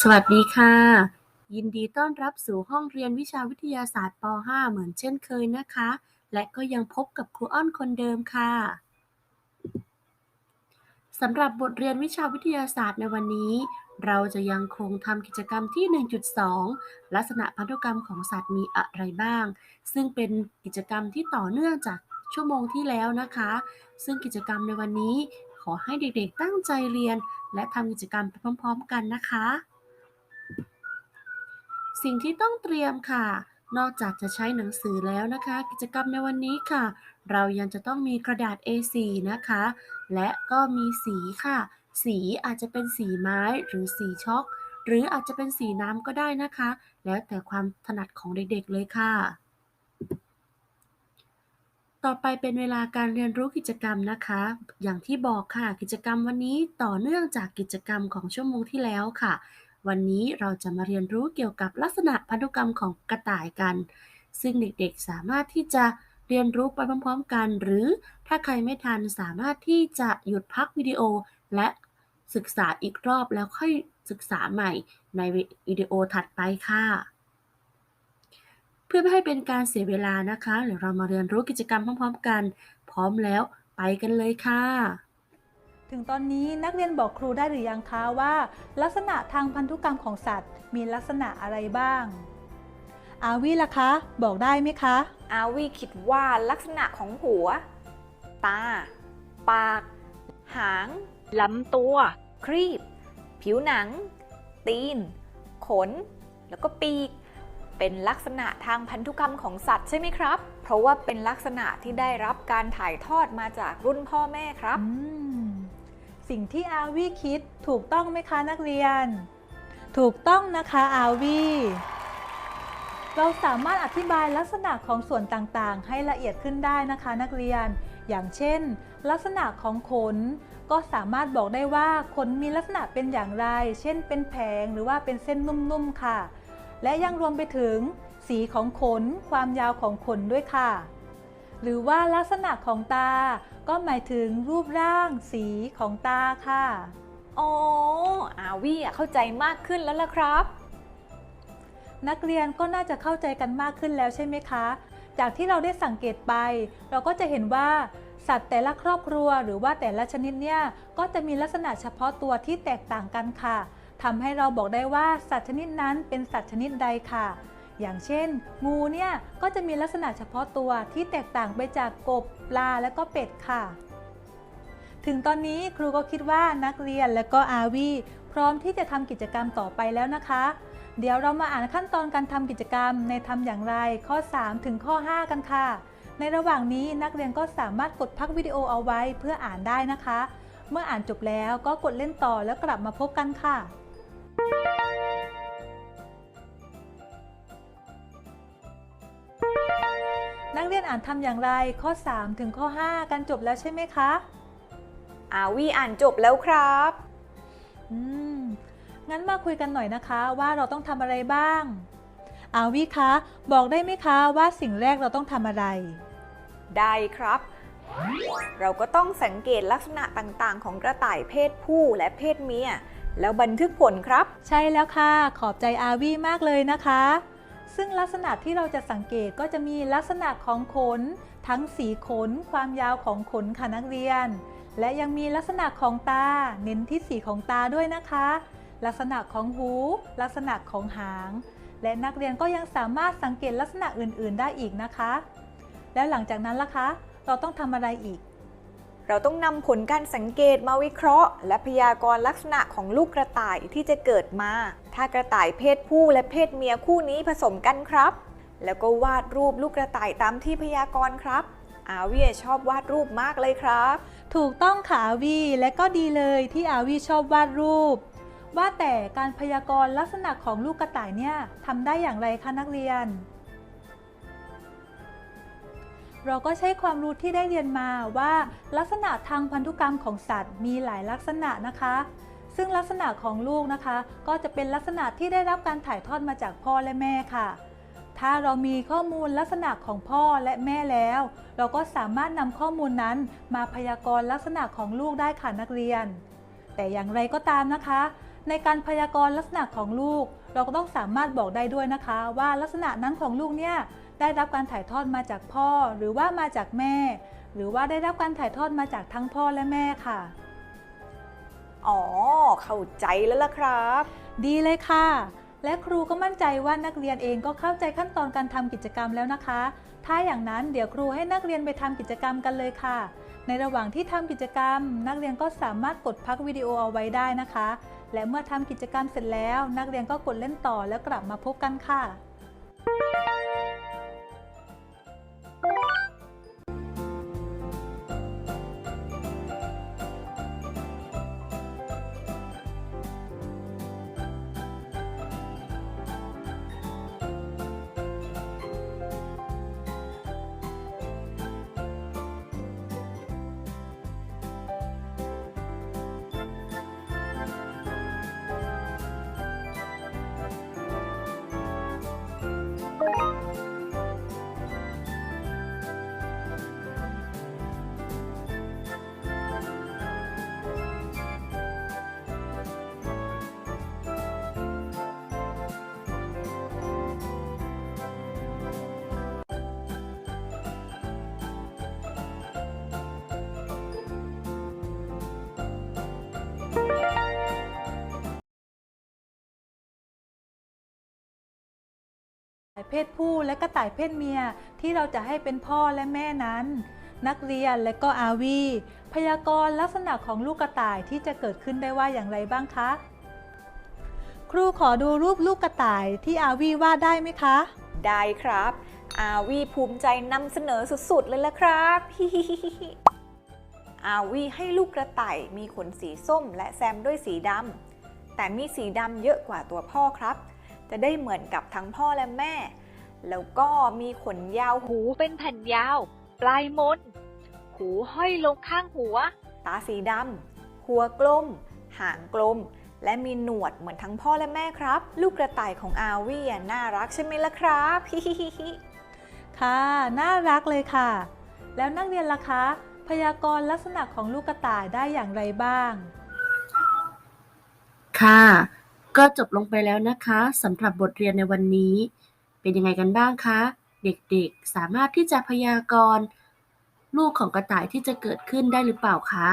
สวัสดีค่ะ ยินดีต้อนรับสู่ห้องเรียนวิชาวิทยาศาสตร์ป .5 เหมือนเช่นเคยนะคะ และก็ยังพบกับครูอ้อนคนเดิมค่ะสำหรับบทเรียนวิชาวิทยาศาสตร์ในวันนี้ เราจะยังคงทำกิจกรรมที่ 1.2 ลักษณะพันธุกรรมของสัตว์มีอะไรบ้าง ซึ่งเป็นกิจกรรมที่ต่อเนื่องจากชั่วโมงที่แล้วนะคะ ซึ่งกิจกรรมในวันนี้ ขอให้เด็กๆตั้งใจเรียน และทำกิจกรรมไปพร้อม ๆ กันนะคะ สิ่งที่ต้องเตรียมค่ะ นอกจากจะใช้หนังสือแล้วนะคะ กิจกรรมในวันนี้ค่ะ เรายังจะต้องมีกระดาษ A4 นะคะ และก็มีสีค่ะ สีอาจจะเป็นสีไม้หรือสีช็อก หรืออาจจะเป็นสีน้ำก็ได้นะคะ แล้วแต่ความถนัดของเด็กๆเลยค่ะ ต่อไปเป็นเวลาการเรียนรู้กิจกรรมนะคะ อย่างที่บอกค่ะ กิจกรรมวันนี้ต่อเนื่องจากกิจกรรมของชั่วโมงที่แล้วค่ะ วันนี้เราจะมาเรียนรู้เกี่ยวกับลักษณะพันธุกรรมของกระต่ายกัน ซึ่งเด็กๆสามารถที่จะเรียนรู้ไปพร้อมๆกัน หรือถ้าใครไม่ทันสามารถที่จะหยุดพักวิดีโอ และศึกษาอีกรอบแล้วค่อยศึกษาใหม่ในวิดีโอถัดไปค่ะ พื่อไม่ให้เป็นการเสียเวลานะคะเดี๋ยวเรามาเรียนรู้กิจกรรมพร้อมๆกัน พร้อมแล้วไปกันเลยค่ะ ถึงตอนนี้นักเรียนบอกครูได้หรือยังคะว่า ลักษณะทางพันธุกรรมของสัตว์ มีลักษณะอะไรบ้าง อาวีล่ะคะ บอกได้ไหมคะ อาวีคิดว่าลักษณะของหัว ตา ปาก หางลำตัว ครีบ ผิวหนัง ตีน ขน แล้วก็ปีก เป็นลักษณะทางพันธุกรรมของสัตว์ใช่ไหมครับ เพราะว่าเป็นลักษณะที่ได้รับการถ่ายทอดมาจากรุ่นพ่อแม่ครับ สิ่งที่อาวีคิดถูกต้องไหมคะนักเรียน ถูกต้องนะคะอาวีเราสามารถอธิบายลักษณะของส่วนต่างๆ ให้ละเอียดขึ้นได้นะคะนักเรียน อย่างเช่น ลักษณะของขน ก็สามารถบอกได้ว่าขนมีลักษณะเป็นอย่างไร เช่นเป็นแผงหรือว่าเป็นเส้นนุ่มๆค่ะ และยังรวมไปถึง สีของขน ความยาวของขนด้วยค่ะ หรือว่าลักษณะของตา ก็หมายถึงรูปร่าง สีของตาค่ะ อ๋อ อาวีอะเข้าใจมากขึ้นแล้วล่ะครับ นักเรียนก็น่าจะเข้าใจกันมากขึ้นแล้วใช่ไหมคะ จากที่เราได้สังเกตไป เราก็จะเห็นว่าสัตว์แต่ละครอบครัวหรือว่าแต่ละชนิดเนี่ยก็จะมีลักษณะเฉพาะตัวที่แตกต่างกันค่ะ ทำให้เราบอกได้ว่าสัตว์ชนิดนั้นเป็นสัตว์ชนิดใดค่ะ อย่างเช่น งูเนี่ยก็จะมีลักษณะเฉพาะตัวที่แตกต่างไปจากกบปลาและก็เป็ดค่ะ ถึงตอนนี้ครูก็คิดว่านักเรียนและก็อาวีพร้อมที่จะทำกิจกรรมต่อไปแล้วนะคะ เดี๋ยวเรามาอ่านขั้นตอนการทำกิจกรรมในทำอย่างไรข้อ 3 ถึงข้อ 5 กันค่ะ ในระหว่างนี้นักเรียนก็สามารถกดพักวิดีโอเอาไว้เพื่ออ่านได้นะคะ เมื่ออ่านจบแล้วก็กดเล่นต่อแล้วกลับมาพบกันค่ะ นักเรียนอ่านทำอย่างไรข้อ 3 ถึงข้อ 5 กันจบแล้วใช่ไหมคะ อาวีอ่านจบแล้วครับ อืม งั้นมาคุยกันหน่อยนะคะ ว่าเราต้องทำอะไรบ้าง อาวิคะ บอกได้ไหมคะว่าสิ่งแรกเราต้องทำอะไร ได้ครับ เราก็ต้องสังเกตลักษณะต่างๆ ของกระต่ายเพศผู้และเพศเมีย แล้วบันทึกผลครับ ใช่แล้วค่ะ ขอบใจอาวีมากเลยนะคะ ซึ่งลักษณะที่เราจะสังเกตก็จะมีลักษณะของขน ทั้งสีขน ความยาวของขนค่ะนักเรียน และยังมีลักษณะของตา เน้นที่สีของตาด้วยนะคะ ลักษณะของหู ลักษณะของหาง และนักเรียนก็ยังสามารถสังเกตลักษณะอื่น ๆ ได้อีกนะคะ แล้วหลังจากนั้นล่ะคะ เราต้องทำอะไรอีก เราต้องนำผลการสังเกตมาวิเคราะห์ และพยากรณ์ลักษณะของลูกกระต่ายที่จะเกิดมา ถ้ากระต่ายเพศผู้และเพศเมียคู่นี้ผสมกันครับ แล้วก็วาดรูปลูกกระต่ายตามที่พยากรณ์ครับอาวีชอบวาดรูปมากเลยครับ ถูกต้องค่ะอาวีและก็ดีเลยที่อาวีชอบวาดรูป ว่าแต่การพยากรณ์ลักษณะของลูกกระต่ายเนี่ยทำได้อย่างไรคะนักเรียน เราก็ใช้ความรู้ที่ได้เรียนมาว่าลักษณะทางพันธุกรรมของสัตว์มีหลายลักษณะนะคะ ซึ่งลักษณะของลูกนะคะ ก็จะเป็นลักษณะที่ได้รับการถ่ายทอดมาจากพ่อและแม่ค่ะ ถ้าเรามีข้อมูลลักษณะของพ่อและแม่แล้ว เราก็สามารถนำข้อมูลนั้นมาพยากรณ์ลักษณะของลูกได้ค่ะนักเรียน แต่อย่างไรก็ตามนะคะ ในการพยากรณ์ลักษณะของลูก เราก็ต้องสามารถบอกได้ด้วยนะคะ ว่าลักษณะนั้นของลูกเนี่ย ได้รับการถ่ายทอดมาจากพ่อ หรือว่ามาจากแม่ หรือว่าได้รับการถ่ายทอดมาจากทั้งพ่อและแม่ค่ะ อ๋อ เข้าใจแล้วล่ะครับ ดีเลยค่ะ และครูก็มั่นใจว่านักเรียนเองก็เข้าใจขั้นตอนการทำกิจกรรมแล้วนะคะ ถ้าอย่างนั้นเดี๋ยวครูให้นักเรียนไปทำกิจกรรมกันเลยค่ะ ในระหว่างที่ทำกิจกรรม นักเรียนก็สามารถกดพักวิดีโอเอาไว้ได้นะคะ และเมื่อทำกิจกรรมเสร็จแล้ว นักเรียนก็กดเล่นต่อแล้วกลับมาพบกันค่ะ เพศผู้และกระต่ายเพศเมียที่เราจะให้เป็นพ่อและแม่นั้น นักเรียนและก็อาวีพยากรณ์ลักษณะของลูกกระต่ายที่จะเกิดขึ้นได้ว่าอย่างไรบ้างคะ ครูขอดูรูปลูกกระต่ายที่อาวีวาดได้ไหมคะ ได้ครับ อาวีภูมิใจนำเสนอสุดๆ เลยละครับอาวีให้ลูกกระต่ายมีขนสีส้มและแซมด้วยสีดำแต่มีสีดำเยอะกว่าตัวพ่อครับ จะได้เหมือนกับทั้งพ่อและแม่ แล้วก็มีขนยาวหูหูเป็นแผ่นยาว ปลายมน หูห้อยลงข้างหัว ตาสีดำหัวกลม หางกลม และมีหนวดเหมือนทั้งพ่อและแม่ครับ ลูกกระต่ายของอาวีอะน่ารักใช่ไหมล่ะครับค่ะ น่ารักเลยค่ะ แล้วนักเรียนล่ะคะ พยากรณ์ลักษณะของลูกกระต่ายได้อย่างไรบ้าง ค่ะ ก็จบลงไปแล้วนะคะสำหรับบทเรียนในวันนี้ เป็นยังไงกันบ้างคะ เด็กๆ สามารถที่จะพยากรณ์ลูกของกระต่ายที่จะเกิดขึ้นได้หรือเปล่าคะ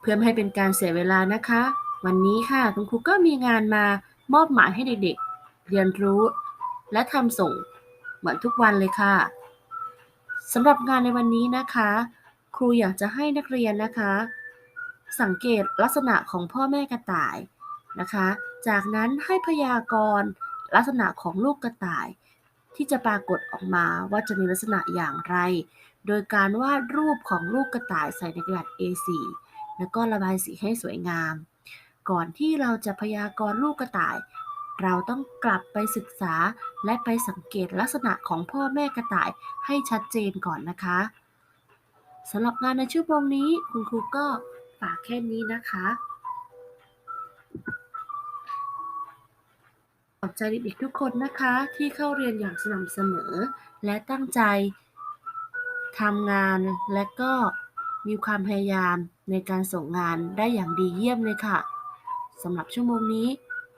เพื่อไม่ให้เป็นการเสียเวลานะคะ วันนี้ค่ะคุณครูก็มีงานมามอบหมายให้เด็กๆ เรียนรู้ และทำส่งเหมือนทุกวันเลยค่ะสำหรับงานในวันนี้นะคะ ครูอยากจะให้นักเรียนนะคะ สังเกตลักษณะของพ่อแม่กระต่าย นะคะ จากนั้นให้พยากรณ์ลักษณะของลูกกระต่าย ที่จะปรากฏออกมาว่าจะมีลักษณะอย่างไร โดยการวาดรูปของลูกกระต่ายใส่ในกระดาษ A4 แล้วก็ระบายสีให้สวยงาม ก่อนที่เราจะพยากรณ์ลูกกระต่าย เราต้องกลับไปศึกษาและไปสังเกตลักษณะของพ่อแม่กระต่ายให้ชัดเจนก่อนนะคะสำหรับงานในชั่วโมงนี้คุณครูก็ฝากแค่นี้นะคะ ขอบใจเด็กๆทุกคนนะคะที่เข้าเรียนอย่างสม่ำเสมอ และตั้งใจทำงานและก็มีความพยายามในการส่งงานได้อย่างดีเยี่ยมเลยค่ะสำหรับชั่วโมงนี้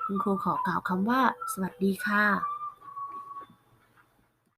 คุณครูขอกล่าวคำว่า สวัสดีค่ะ